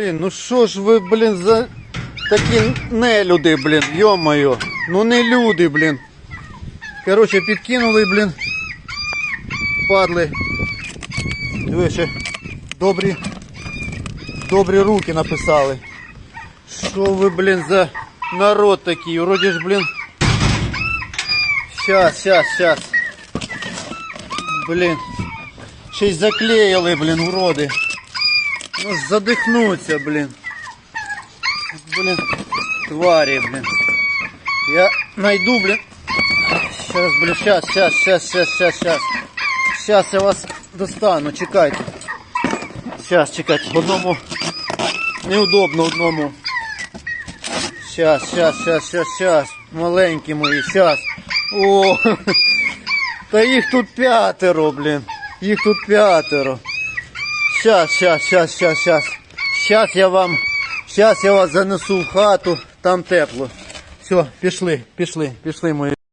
Блін, ну що ж ви, блін, за такі нелюди, блін, йо-моє. Ну не люди, блін. Короче, підкинули, блін. Падли. Диви, ще добрі, добрі руки написали. Що ви, блін, за народ такий? Вроді ж, блін. Щас, щас, щас. Блін. Ще й заклеїли, блін, уроди. Ну задихнуться, блін. Блін, тварі, блін. Я найду, блін. Сейчас, блін, сейчас, сейчас, сейчас, сейчас, сейчас, сейчас. Сейчас я вас достану, чекайте. Сейчас, чекайте. Одному неудобно одному. Сейчас, сейчас, сейчас, сейчас, сейчас. Маленькі мої, сейчас. О, та їх тут п'ятеро, блін. Їх тут п'ятеро. Щас, сейчас, сейчас, сейчас, сейчас. Сейчас я вам, сейчас я вас занесу в хату, там тепло. Все, пішли, пішли, пішли мої.